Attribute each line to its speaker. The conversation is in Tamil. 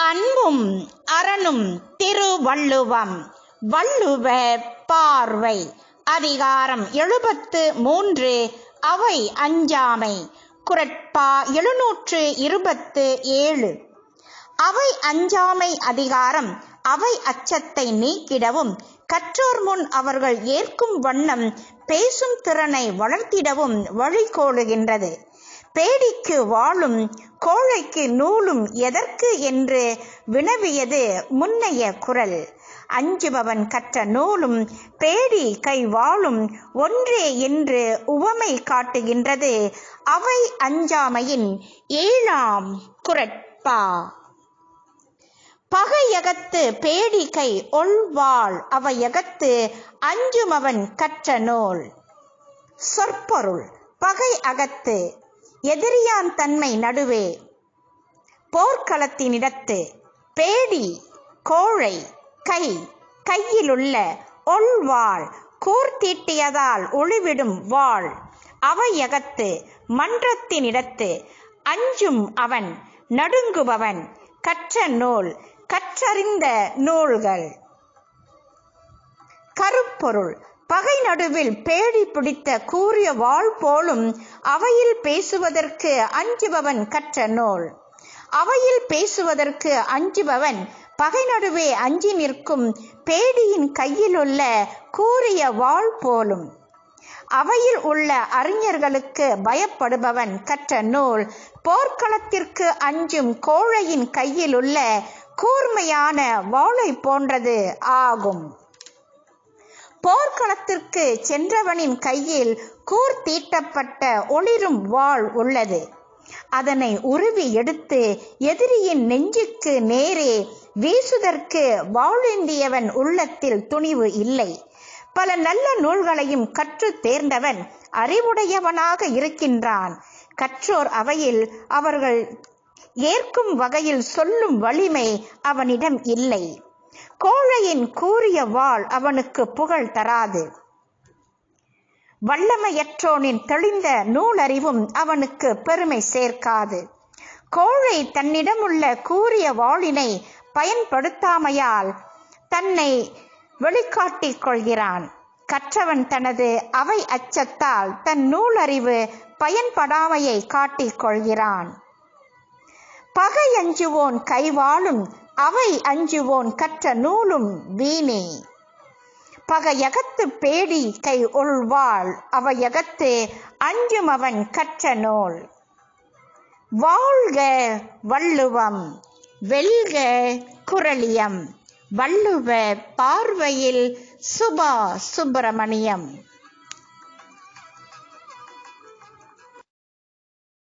Speaker 1: அன்பும் அரணும் திருவள்ளுவம். வள்ளுவ பார்வை. அதிகாரம் எழுபத்து மூன்று. அவை அஞ்சாமை. குரட்பா எழுநூற்று இருபத்து ஏழு. அவை அஞ்சாமை அதிகாரம். அவை அச்சத்தை நீக்கிடவும் கற்றோர் முன் அவர்கள் ஏற்கும் வண்ணம் பேசும் திறனை வளர்த்திடவும் வழிகோலுகின்றது பேடிக்கு வாழும் கோழைக்கு நூலும் எதற்கு என்று வினவியது முன்னைய குரல். அஞ்சுபவன் கற்ற நூலும் பேடி கை வாழும் ஒன்றே என்று உவமை காட்டுகின்றது. அவை அஞ்சாமையின் ஏழாம் குரட்பா. பகையகத்து பேடிகை ஒள்வாள் அவையகத்து அஞ்சுமவன் கற்ற நூல். சொற்பொருள் பகை அகத்து எதிரியான் தன்மை நடுவே. போர்க்களத்தினிடத்து பேடி கோழை கை கையிலுள்ள ஒள்வாள் கூர்த்தீட்டியதால் ஒளிவிடும் வாள். அவையகத்து மன்றத்தினிடத்து அஞ்சும் அவன் நடுங்குபவன் கற்ற நூல் கற்றறிந்த நூல்கள். கருப்பொருள் பகை நடுவில் பேடி பிடித்த கூறிய வாள் போலும் அவையில் பேசுவதற்கு அஞ்சுபவன் கற்ற நூல். அவையில் பேசுவதற்கு அஞ்சுபவன் பகை நடுவே அஞ்சி நிற்கும் பேடியின் கையிலுள்ள கூறிய வாள் போலும். அவையில் உள்ள அறிஞர்களுக்கு பயப்படுபவன் கற்ற நூல் போர்க்களத்திற்கு அஞ்சும் கோழையின் கையிலுள்ள கூர்மையான வாளை போன்றது ஆகும். போர்க்களத்திற்கு சென்றவனின் கையில் கூர்த்தீட்டப்பட்ட ஒளிரும் வாள் உள்ளது. அதனை உருவி எடுத்து எதிரியின் நெஞ்சுக்கு நேரே வீசுதற்கு வாழேந்தியவன் உள்ளத்தில் துணிவு இல்லை. பல நல்ல நூல்களையும் கற்று தேர்ந்தவன் அறிவுடையவனாக இருக்கின்றான். கற்றோர் அவையில் அவர்கள் ஏற்கும் வகையில் சொல்லும் வலிமை அவனிடம் இல்லை. கோழையின் கூறிய வாள் அவனுக்கு புகழ் தராது. வல்லமையற்றோனின் தெளிந்த நூலறிவும் அவனுக்கு பெருமை சேர்க்காது. கோழை தன்னிடம் உள்ள கூறிய வாளினை பயன்படுத்தாமையால் தன்னை வெளிக்காட்டிக் கொள்கிறான். கற்றவன் தனது அவை அச்சத்தால் தன் நூலறிவு பயன்படாமையை காட்டிக் கொள்கிறான். பகை அஞ்சுவோன் கைவாளும் அவை அஞ்சுவோன் கற்ற நூலும் வீணே. பகையகத்து பேடி கை உள்வாள் அவையகத்து அஞ்சும் அவன் கற்ற நூல். வாழ்க வள்ளுவம் வெல்க குரலியம் வள்ளுவ பார்வையில் சுபா சுப்பிரமணியம்.